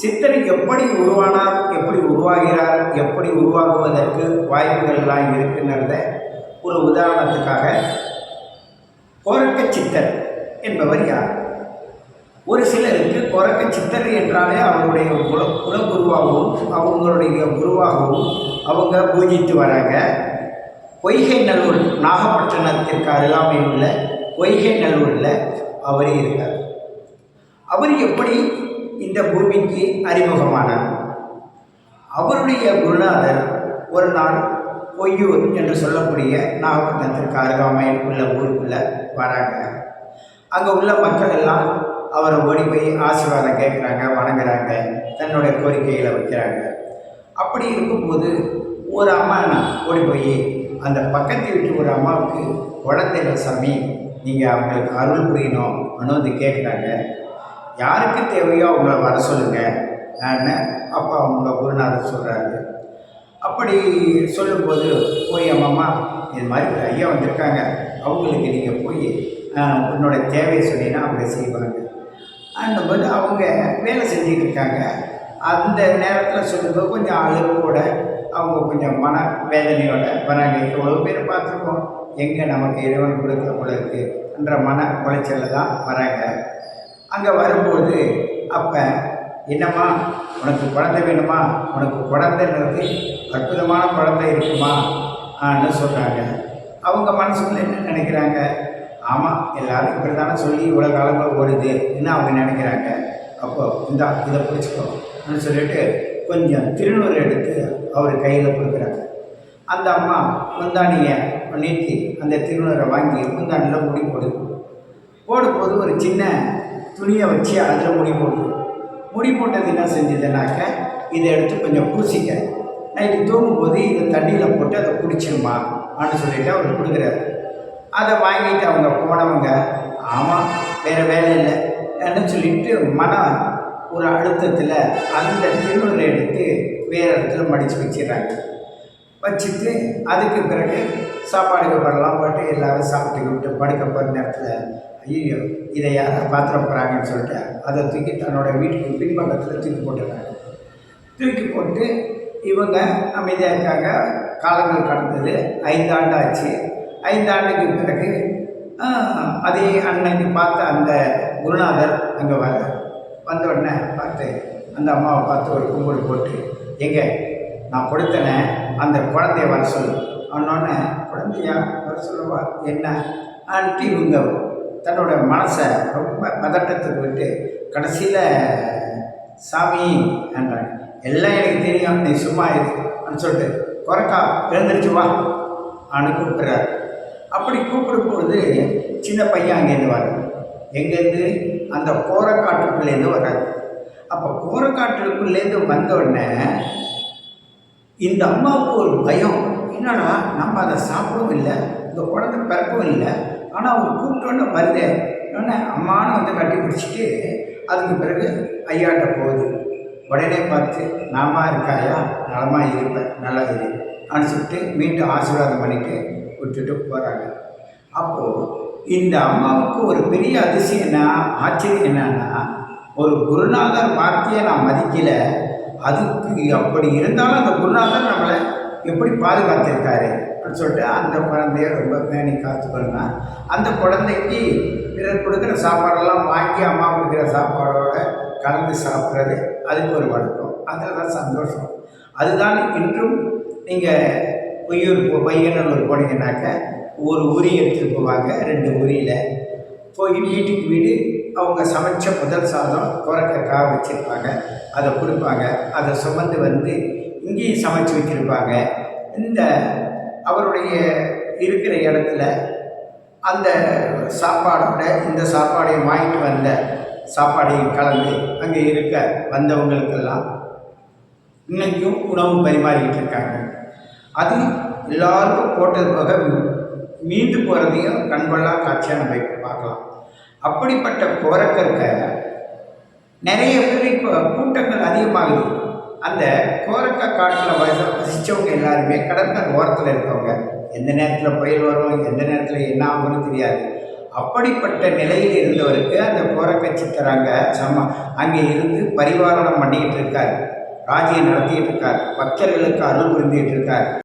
சித்தர் எப்படி உருவானார் எப்படி உருவாகிறார் எப்படி உருவாகுவதற்கு வாய்ப்புகள்லாம் இருக்குன்றத ஒரு உதாரணத்துக்காக கோரக்க சித்தர் என்பவர் யார்? ஒரு சிலருக்கு கொரக்க சித்தர் என்றாலே அவருடைய குல குலகுருவாகவும் அவங்களுடைய குருவாகவும் அவங்க பூஜித்து வராங்க. பொய்கை நல்லூர் நாகப்பட்டினத்திற்கு அருகாமையில் உள்ள பொய்கை நல்லூரில் அவர் இருக்கார். அவர் எப்படி இந்த பூமிக்கு அறிமுகமானார். அவருடைய குருநாதர் ஒரு நாள் பொய்யூர் என்று சொல்லக்கூடிய நாகப்பட்டினத்திற்கு அருகாமையில் உள்ள ஊருக்குள்ளே வராங்க. அங்கே உள்ள மக்கள் எல்லாம் அவரை ஓடி போய் ஆசீர்வாதம் கேட்குறாங்க வணங்குறாங்க தன்னுடைய கோரிக்கைகளை வைக்கிறாங்க. அப்படி இருக்கும்போது ஒரு அம்மா ஓடி போய் அந்த பக்கத்து வீட்டு ஒரு அம்மாவுக்கு குழந்தைகள் சாமி நீங்கள் அவங்களுக்கு அருள் புரியணும் வந்து கேட்குறாங்க. யாருக்கு தேவையோ அவங்கள வர சொல்லுங்கள் அப்பா அவங்க குருநாதர் சொல்கிறாரு அப்படி சொல்லும்போது போய் அம்மாம்மா இது மாதிரி ஐயா வந்திருக்காங்க. அவங்களுக்கு நீங்கள் போய் உன்னோட தேவையை சொன்னீங்கன்னா அவங்க செய்வாங்க. அன்னும்போது அவங்க வேலை செஞ்சுட்டு இருக்காங்க. அந்த நேரத்தில் சொல்லும்போது கொஞ்சம் அழுப்போட அவங்க கொஞ்சம் மன வேதனையோட வராங்க. எவ்வளோ பேர் பார்த்துருக்கோம்? எங்கே நமக்கு இறைவன் கொடுக்குற போல இருக்குன்ற மன உளைச்சலில் தான் வராங்க. அங்கே வரும்போது அப்போ என்னம்மா உனக்கு குழந்தை வேணுமா? உனக்கு குழந்தைன்றது அற்புதமான குழந்தை இருக்குமா? ஆன்னு சொல்கிறாங்க அவங்க மனசுக்குள்ள என்ன நினைக்கிறாங்க? ஆமாம் எல்லாரும் இப்படி தானே சொல்லி இவ்வளோ காலங்கள் ஓடுது என்ன அவங்க நினைக்கிறாங்க. அப்போ இந்த இதை பிடிச்சிக்கோன்னு சொல்லிட்டு கொஞ்சம் திருநூறு எடுத்து அவர் கையில் கொடுக்குறாங்க அந்த அம்மா முந்தானியை நீட்டி அந்த திருநூரை வாங்கி முந்தானியில் முடி போடுது போடும்போது ஒரு சின்ன துணியை வச்சு அதில் முடி போட்டு முடி போட்டது என்ன செஞ்சதுனாக்க இதை எடுத்து கொஞ்சம் பூசிக்க. நைட்டு தூங்கும்போது இதை தண்ணியில் போட்டு அதை குடிச்சிருமா அப்படின்னு சொல்லிட்டு அவர் கொடுக்குறாரு. அதை வாங்கிட்டு அவங்க போனவங்க ஆமாம் வேறு வேலை இல்லை. என்ன சொல்லிட்டு மனம் ஒரு அழுத்தத்தில் அந்த திருநூறை எடுத்து வேறு இடத்துல மடித்து வச்சிடுறாங்க. வச்சுட்டு அதுக்கு பிறகு சாப்பாடுக்கு படலாம் போட்டு எல்லாரும் சாப்பிட்டுக்கிட்டு படுக்க போகிற நேரத்தில் ஐயோ இதை யாரும் பாத்திரம் போகிறாங்கன்னு சொல்லிட்டு அதை தூக்கி தன்னோட வீட்டுக்கு பின்பக்கத்தில் தூக்கி போட்டுருக்காங்க தூக்கி போட்டு இவங்க அமைதியாக இருக்காங்க. காலங்கள் கடந்தது. ஐந்தாண்டு ஆச்சு ஐந்தாண்டுக்கு பிறகு அதே அன்னைக்கு பார்த்த அந்த குருநாதர் அங்கே வர வந்த உடனே பார்த்து அந்த அம்மாவை பார்த்து ஒரு கும்பிடு போட்டு எங்க நான் கொடுத்தனே அந்த குழந்தைய வர சொல்லு. அவனோடனே குழந்தையா? வர சொல்லவா? என்ன? ஆன்ட்டு இவங்க தன்னோட மனசை ரொம்ப பதட்டத்துக்கு விட்டு கடைசியில் சாமி என்றாங்க எல்லாம் எனக்கு தெரியும் நீ சும்மா இரு அப்படின்னு சொல்லிட்டு குறைக்கா எழுந்திரிச்சு வா அவனு கூப்பிட்றாரு. அப்படி கூப்பிடும்போது சின்ன பையன் அங்கேருந்து வர்றான். எங்கேருந்து அந்த கோரக்காட்டுக்குள்ளேருந்து வர்றாரு அப்போ கோரக்காட்டுக்குள்ளேருந்து வந்த உடனே இந்த அம்மாவுக்கு ஒரு பயம். என்னன்னா நம்ம அதை சாப்பிடவும் இல்லை இந்த குழந்தை பிறக்கவும் இல்லை ஆனால் அவர் கூப்பிட்டோன்னே வருதே உடனே அம்மானு வந்து கட்டி பிடிச்சிட்டு அதுக்கு பிறகு ஐயாட்ட போகுது. உடனே பார்த்து நாமா இருக்காயா? நலமா இருப்பேன் நல்லா இரு. அப்படின்னு சொல்லிட்டு மீண்டும் ஆசீர்வாதம் பண்ணிட்டு விட்டுட்டு போகிறாங்க அப்போது இந்த அம்மாவுக்கு ஒரு பெரிய அதிசயம் என்ன ஆச்சரியம் என்னன்னா ஒரு குருநாதர் வார்த்தையை நான் மதிக்கல அதுக்கு அப்படி இருந்தாலும் அந்த குருநாதர் நம்மளை எப்படி பாதுகாத்திருக்காரு அப்படின்னு சொல்லிட்டு அந்த குழந்தைய ரொம்ப பேணி காத்துக்கணும்னா அந்த குழந்தைக்கு பிறர் கொடுக்குற சாப்பாடெல்லாம் வாங்கி அம்மா கொடுக்குற சாப்பாடோட கலந்து சாப்பிட்றது. அதுக்கு ஒரு வழக்கம் அதில் தான் சந்தோஷம். அதுதான் இன்றும் நீங்கள் பொய்யூர் போ- பையனூர் போனீங்கன்னாக்க ஒரு உரி எடுத்துகிட்டு போவாங்க ரெண்டு உரியில் போய் வீட்டுக்கு வீடு அவங்க சமைச்ச முதல் சாதம் குறைக்கக்காக வச்சுருப்பாங்க. அதை கொடுப்பாங்க. அதை சுமந்து வந்து இங்கேயும் சமைச்சு வச்சுருப்பாங்க இந்த அவருடைய இருக்கிற இடத்துல அந்த சாப்பாடோட இந்த சாப்பாடையும் வாங்கிட்டு வந்த சாப்பாடையும் கலந்து அங்கே இருக்க வந்தவங்களுக்கெல்லாம் இன்றைக்கும் உணவு பரிமாறிக்கிட்டு இருக்காங்க. அது எல்லாருக்கும் போட்டது போக மீண்டு போகிறதையும் கண்கொள்ளா காட்சியாக நம்ம இப்போ பார்க்கலாம். அப்படிப்பட்ட கோரக்கற்க நிறைய பேர் இப்போ கூட்டங்கள் அதிகமாகுது. அந்த கோரக்க காட்டில் வச வசித்தவங்க எல்லாருமே கடற்கரை ஓரத்தில் இருக்கவங்க எந்த நேரத்தில் புயல் வரும் எந்த நேரத்தில் என்ன ஆகும்னு தெரியாது. அப்படிப்பட்ட நிலையில் இருந்தவருக்கு அந்த கோரக்க சித்தர் அங்கே சம அங்கே இருந்து பரிபாலனம் பண்ணிக்கிட்டு இருக்கார். ராஜ்யம் நடத்திட்டு இருக்கார். பக்தர்களுக்கு அருள் புரிந்துகிட்டு இருக்கார்.